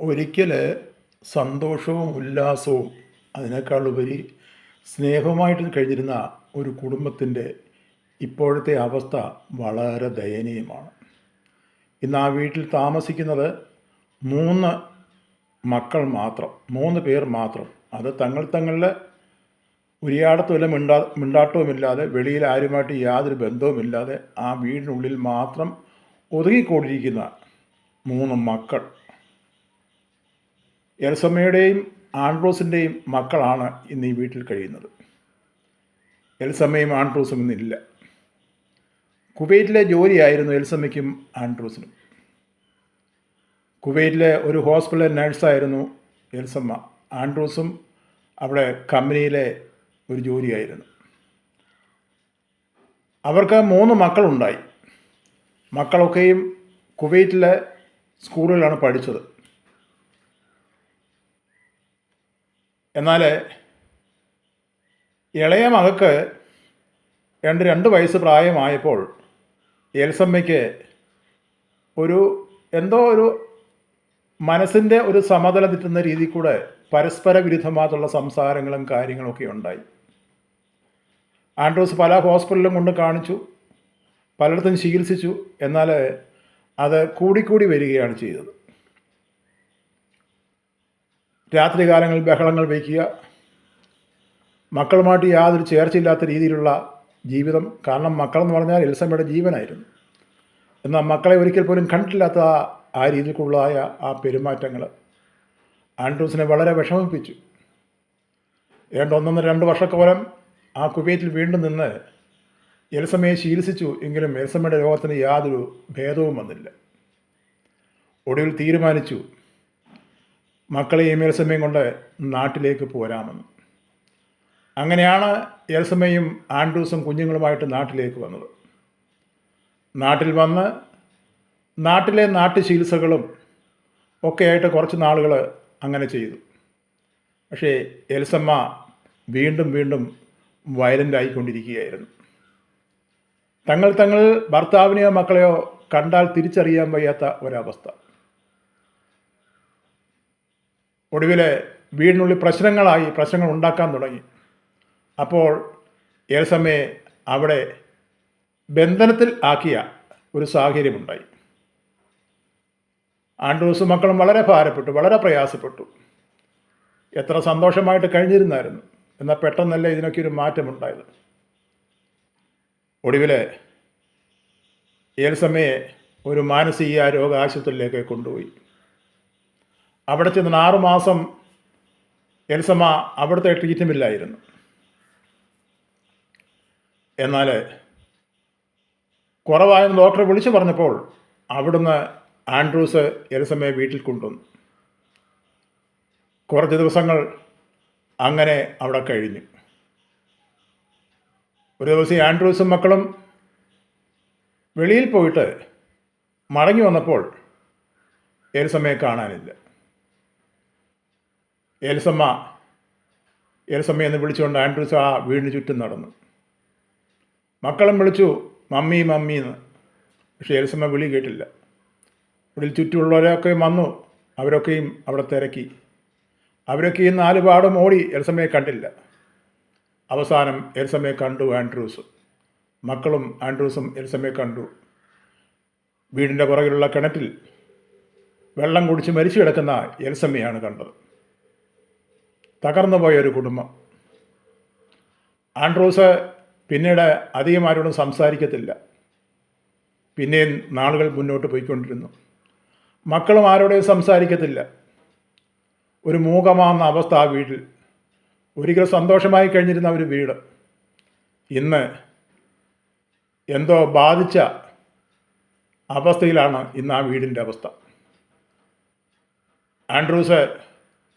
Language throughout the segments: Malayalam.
ഒരിക്കൽ സന്തോഷവും ഉല്ലാസവും അതിനേക്കാളുപരി സ്നേഹവുമായിട്ട് കഴിഞ്ഞിരുന്ന ഒരു കുടുംബത്തിന്റെ ഇപ്പോഴത്തെ അവസ്ഥ വളരെ ദയനീയമാണ്. ഇന്ന് ആ വീട്ടിൽ താമസിക്കുന്നത് മൂന്ന് മക്കൾ മാത്രം മൂന്ന് പേർ മാത്രം. അത് തങ്ങൾ തങ്ങളുടെ ഉരിയാടത്തുമില്ല മിണ്ടാ മിണ്ടാട്ടവുമില്ലാതെ വെളിയിൽ ആരുമായിട്ട് യാതൊരു ബന്ധവുമില്ലാതെ ആ വീടിനുള്ളിൽ മാത്രം ഒതുങ്ങിക്കൊണ്ടിരിക്കുന്ന മൂന്ന് മക്കൾ എൽസമ്മയുടെയും ആൺറോസിന്റെയും മക്കളാണ് ഇന്ന് ഈ വീട്ടിൽ കഴിയുന്നത്. എൽസമ്മയും ആൺറോസും ഇന്നില്ല കുവൈറ്റിലെ ജോലിയായിരുന്നു എൽസമ്മയ്ക്കും ആൺറോസിനും കുവൈറ്റിലെ ഒരു ഹോസ്പിറ്റലിലെ നഴ്സായിരുന്നു എൽസമ്മ. ആൻഡ്രൂസും അവിടെ കമ്പനിയിലെ ഒരു ജോലിയായിരുന്നു. അവർക്ക് മൂന്ന് മക്കളുണ്ടായി. മക്കളൊക്കെയും കുവൈറ്റിലെ സ്കൂളിലാണ് പഠിച്ചത്. എന്നാൽ ഇളയ മകൾക്ക് രണ്ട് രണ്ട് വയസ്സ് പ്രായമായപ്പോൾ ഏൽസമ്മയ്ക്ക് ഒരു എന്തോ ഒരു മനസ്സിന്റെ ഒരു സമതല തെറ്റുന്ന രീതിയിൽ കൂടെ പരസ്പര വിരുദ്ധമായിട്ടുള്ള സംസാരങ്ങളും കാര്യങ്ങളൊക്കെ ഉണ്ടായി. ആൻഡ്രൂസ് പല ഹോസ്പിറ്റലിലും കൊണ്ട് കാണിച്ചു പലയിടത്തും ചികിത്സിച്ചു എന്നാൽ അത് കൂടിക്കൂടി വരികയാണ് ചെയ്തത്. രാത്രികാലങ്ങളിൽ ബഹളങ്ങൾ വയ്ക്കുക. മക്കളുമായിട്ട് യാതൊരു ചേർച്ചയില്ലാത്ത രീതിയിലുള്ള ജീവിതം. കാരണം മക്കളെന്ന് പറഞ്ഞാൽ എൽസമ്മയുടെ ജീവനായിരുന്നു. എന്നാൽ മക്കളെ ഒരിക്കൽ പോലും കണ്ടിട്ടില്ലാത്ത ആ രീതിക്കുള്ളതായ ആ പെരുമാറ്റങ്ങൾ ആൻഡ്രൂസിനെ വളരെ വിഷമിപ്പിച്ചു. ഏണ്ട ഒന്നൊന്ന് രണ്ട് വർഷക്കോലം ആ കുവൈറ്റിൽ വീണ്ടും നിന്ന് എൽസമ്മയെ ശീലിച്ചു എങ്കിലും എൽസമ്മയുടെ രോഗത്തിന് യാതൊരു ഭേദവും വന്നില്ല. ഒടുവിൽ തീരുമാനിച്ചു മക്കളെയും മേൽസമയം കൊണ്ട് നാട്ടിലേക്ക് പോരാമെന്ന്. അങ്ങനെയാണ് എൽസമ്മയും ആൻഡ്രൂസും കുഞ്ഞുങ്ങളുമായിട്ട് നാട്ടിലേക്ക് വന്നത്. നാട്ടിൽ വന്ന് നാട്ടിലെ നാട്ടു ചികിത്സകളും ഒക്കെയായിട്ട് കുറച്ച് നാളുകൾ അങ്ങനെ ചെയ്തു. പക്ഷേ എൽസമ്മ വീണ്ടും വീണ്ടും വയലന്റ് ആയിക്കൊണ്ടിരിക്കുകയായിരുന്നു. തങ്ങൾ തങ്ങൾ ഭർത്താവിനെയോ മക്കളെയോ കണ്ടാൽ തിരിച്ചറിയാൻ വയ്യാത്ത ഒരവസ്ഥ. ഒടുവിൽ വീടിനുള്ളിൽ പ്രശ്നങ്ങളായി പ്രശ്നങ്ങൾ ഉണ്ടാക്കാൻ തുടങ്ങി. അപ്പോൾ ഏൽസമ്മയെ അവിടെ ബന്ധനത്തിൽ ആക്കിയ ഒരു സാഹചര്യമുണ്ടായി. ആൻഡ്രൂസ് മക്കളും വളരെ ഭാരപ്പെട്ടു വളരെ പ്രയാസപ്പെട്ടു. എത്ര സന്തോഷമായിട്ട് കഴിഞ്ഞിരുന്നായിരുന്നു. എന്നാൽ പെട്ടെന്നല്ല ഇതിനൊക്കെ ഒരു മാറ്റമുണ്ടായത്. ഒടുവിൽ ഏൽസമ്മയെ ഒരു മാനസിക രോഗ ആശുപത്രിയിലേക്ക് കൊണ്ടുപോയി. അവിടെ ചെന്ന് ആറുമാസം എൽസമ്മ അവിടുത്തെ ട്രീറ്റ്മെന്റിലായിരുന്നു എന്നാൽ കുറവായെന്ന് ഡോക്ടറെ വിളിച്ചു പറഞ്ഞപ്പോൾ അവിടുന്ന് ആൻഡ്രൂസ് എൽസമ്മയെ വീട്ടിൽ കൊണ്ടുവന്നു. കുറച്ച് ദിവസങ്ങൾ അങ്ങനെ അവിടെ കഴിഞ്ഞു. ഒരു ദിവസം ആൻഡ്രൂസും മക്കളും വെളിയിൽ പോയിട്ട് മടങ്ങി വന്നപ്പോൾ എൽസമ്മയെ കാണാനില്ല. എൽസമ്മ എന്ന് വിളിച്ചുകൊണ്ട് ആൻഡ്രൂസ് ആ വീടിന് ചുറ്റും നടന്നു. മക്കളും വിളിച്ചു മമ്മി മമ്മി എന്ന്. പക്ഷേ ഏലസമ്മ വിളി കേട്ടില്ല. വീട്ടിൽ ചുറ്റുമുള്ളവരൊക്കെ വന്നു അവരൊക്കെയും അവിടെ തിരക്കി. ഈ നാല് പാടും ഓടി എൽസമ്മയെ കണ്ടില്ല. അവസാനം എൽസമ്മയെ കണ്ടു ആൻഡ്രൂസ്. മക്കളും ആൻഡ്രൂസും എൽസമ്മയെ കണ്ടു. വീടിന്റെ പുറകിലുള്ള കിണറ്റിൽ വെള്ളം കുടിച്ച് മരിച്ചു കിടക്കുന്ന എൽസമ്മയാണ് കണ്ടത്. തകർന്നു പോയ ഒരു കുടുംബം. ആൻഡ്രൂസ് പിന്നീട് അധികം ആരോടും സംസാരിക്കത്തില്ല. പിന്നെയും നാളുകൾ മുന്നോട്ട് പോയിക്കൊണ്ടിരുന്നു. മക്കളും ആരോടും സംസാരിക്കത്തില്ല. ഒരു മൂകമാകുന്ന അവസ്ഥ ആ വീട്ടിൽ. ഒരിക്കൽ സന്തോഷമായി കഴിഞ്ഞിരുന്ന ഒരു വീട്. ഇന്ന് എന്തോ ബാധിച്ച അവസ്ഥയിലാണ് ഇന്ന് ആ വീടിന്റെ അവസ്ഥ. ആൻഡ്രൂസ്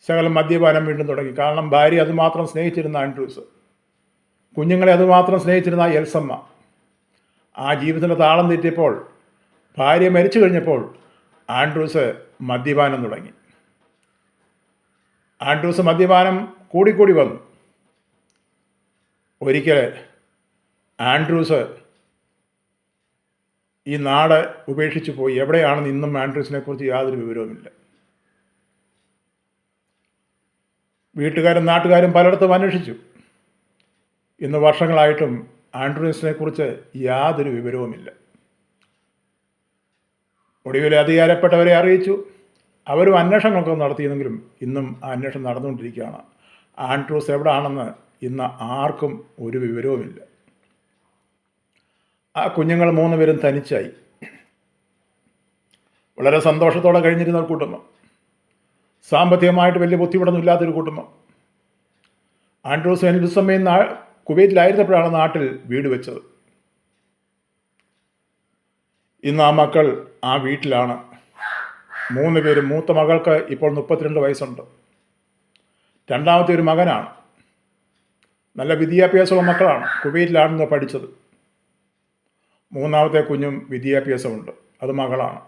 ശകലം മദ്യപാനം വീണ്ടും തുടങ്ങി. കാരണം ഭാര്യ അതുമാത്രം സ്നേഹിച്ചിരുന്ന ആൻഡ്രൂസ്. കുഞ്ഞുങ്ങളെ അതുമാത്രം സ്നേഹിച്ചിരുന്ന എൽസമ്മ. ആ ജീവിതത്തിന്റെ താളം തെറ്റിയപ്പോൾ ഭാര്യ മരിച്ചു കഴിഞ്ഞപ്പോൾ ആൻഡ്രൂസ് മദ്യപാനം തുടങ്ങി. ആൻഡ്രൂസ് മദ്യപാനം കൂടിക്കൂടി വന്നു. ഒരിക്കൽ ആൻഡ്രൂസ് ഈ നാട് ഉപേക്ഷിച്ചു പോയി. എവിടെയാണെന്ന് ഇന്നും ആൻഡ്രൂസിനെ കുറിച്ച് യാതൊരു വിവരവുമില്ല. വീട്ടുകാരും നാട്ടുകാരും പലയിടത്തും അന്വേഷിച്ചു. ഇന്ന് വർഷങ്ങളായിട്ടും ആൻഡ്രൂസിനെ കുറിച്ച് യാതൊരു വിവരവുമില്ല. ഒടുവിൽ അധികാരപ്പെട്ടവരെ അറിയിച്ചു. അവരും അന്വേഷണങ്ങളൊക്കെ നടത്തിയെങ്കിലും ഇന്നും ആ അന്വേഷണം നടന്നുകൊണ്ടിരിക്കുകയാണ്. ആൻഡ്രൂസ് എവിടെയാണെന്ന് ഇന്ന് ആർക്കും ഒരു വിവരവുമില്ല. ആ കുഞ്ഞുങ്ങൾ മൂന്ന് പേരും തനിച്ചായി. വളരെ സന്തോഷത്തോടെ കഴിഞ്ഞിരുന്ന ഒരു കുടുംബം. സാമ്പത്തികമായിട്ട് വലിയ ബുദ്ധിമുട്ടൊന്നും ഇല്ലാത്തൊരു കുടുംബം. ആൻഡ്രൂസ് എൽബിസമ്മയും നാ കുവൈറ്റിലായിരുന്നപ്പോഴാണ് നാട്ടിൽ വീട് വെച്ചത്. ഇന്ന് ആ മക്കൾ ആ വീട്ടിലാണ്. മൂന്ന് പേരും മൂത്ത മകൾക്ക് ഇപ്പോൾ മുപ്പത്തിരണ്ട് വയസ്സുണ്ട്. രണ്ടാമത്തെ ഒരു മകനാണ്. നല്ല വിദ്യാഭ്യാസമുള്ള മക്കളാണ്. കുവൈറ്റിലാണെന്ന് പഠിച്ചത്. മൂന്നാമത്തെ കുഞ്ഞും വിദ്യാഭ്യാസമുണ്ട്. അത് മകളാണ്.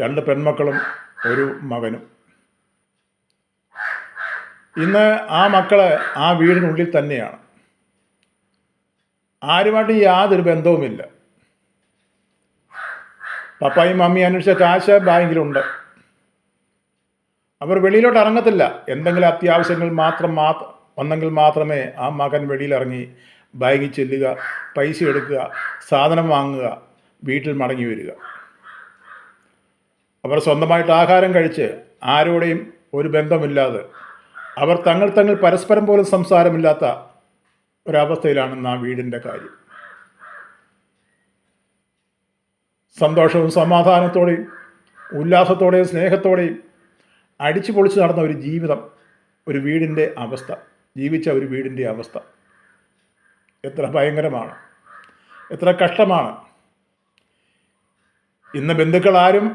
രണ്ട് പെൺമക്കളും ഒരു മകനും. ഇന്ന് ആ മക്കൾ ആ വീടിനുള്ളിൽ തന്നെയാണ്. ആരുമായിട്ടും യാതൊരു ബന്ധവുമില്ല. പപ്പായും മമ്മിയും അന്വേഷിച്ച കാശ് ബാങ്കിലുണ്ട്. അവർ വെളിയിലോട്ട് ഇറങ്ങത്തില്ല. എന്തെങ്കിലും അത്യാവശ്യങ്ങൾ മാത്രം മാത്ര വന്നെങ്കിൽ മാത്രമേ ആ മകൻ വെളിയിലിറങ്ങി ബാങ്കിൽ ചെല്ലുക പൈസ എടുക്കുക സാധനം വാങ്ങുക വീട്ടിൽ മടങ്ങി വരിക. അവർ സ്വന്തമായിട്ട് ആഹാരം കഴിച്ച് ആരോടെയും ഒരു ബന്ധമില്ലാതെ അവർ തങ്ങൾ തങ്ങൾ പരസ്പരം പോലും സംസാരമില്ലാത്ത ഒരവസ്ഥയിലാണ് ആ വീടിന്റെ കാര്യം. സന്തോഷവും സമാധാനത്തോടെയും ഉല്ലാസത്തോടെയും സ്നേഹത്തോടെയും അടിച്ചു പൊളിച്ച് നടന്ന ഒരു ജീവിതം ഒരു വീടിന്റെ അവസ്ഥ ജീവിച്ച ഒരു വീടിന്റെ അവസ്ഥ. എത്ര ഭയങ്കരമാണ് എത്ര കഷ്ടമാണ്. ഇന്ന് ബന്ധുക്കൾ ആരും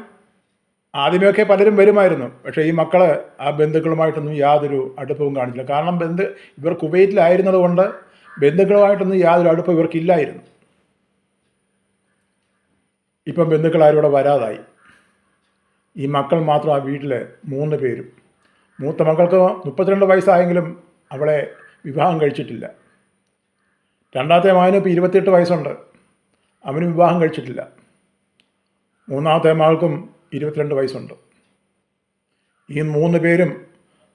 ആദ്യമൊക്കെ പലരും വരുമായിരുന്നു. പക്ഷേ ഈ മക്കൾ ആ ബന്ധുക്കളുമായിട്ടൊന്നും യാതൊരു അടുപ്പവും കാണിച്ചില്ല. കാരണം ബന്ധു ഇവർ കുവൈറ്റിലായിരുന്നത് കൊണ്ട് ബന്ധുക്കളുമായിട്ടൊന്നും യാതൊരു അടുപ്പം ഇവർക്കില്ലായിരുന്നു. ഇപ്പം ബന്ധുക്കൾ ആരോടെ വരാതായി. ഈ മക്കൾ മാത്രം ആ വീട്ടിൽ മൂന്ന് പേരും. മൂത്ത മക്കൾക്ക് മുപ്പത്തിരണ്ട് വയസ്സായെങ്കിലും അവളെ വിവാഹം കഴിച്ചിട്ടില്ല. രണ്ടാമത്തെ മകന് ഇപ്പോൾ ഇരുപത്തിയെട്ട് വയസ്സുണ്ട്. അവനും വിവാഹം കഴിച്ചിട്ടില്ല. മൂന്നാമത്തെ മകൾക്കും ഇരുപത്തിരണ്ട് വയസ്സുണ്ട്. ഈ മൂന്ന് പേരും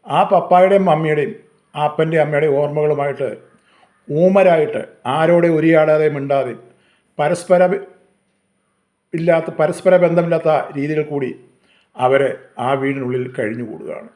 ആ പപ്പായുടെയും അമ്മയുടെയും ആ അപ്പന്റെയും അമ്മയുടെയും ഓർമ്മകളുമായിട്ട് ഊമരായിട്ട് ആരോടെ ഉരിയാടാതെ മിണ്ടാതെ പരസ്പര ഇല്ലാത്ത പരസ്പര ബന്ധമില്ലാത്ത രീതിയിൽ കൂടി അവരെ ആ വീടിനുള്ളിൽ കഴിഞ്ഞുകൂടുകയാണ്.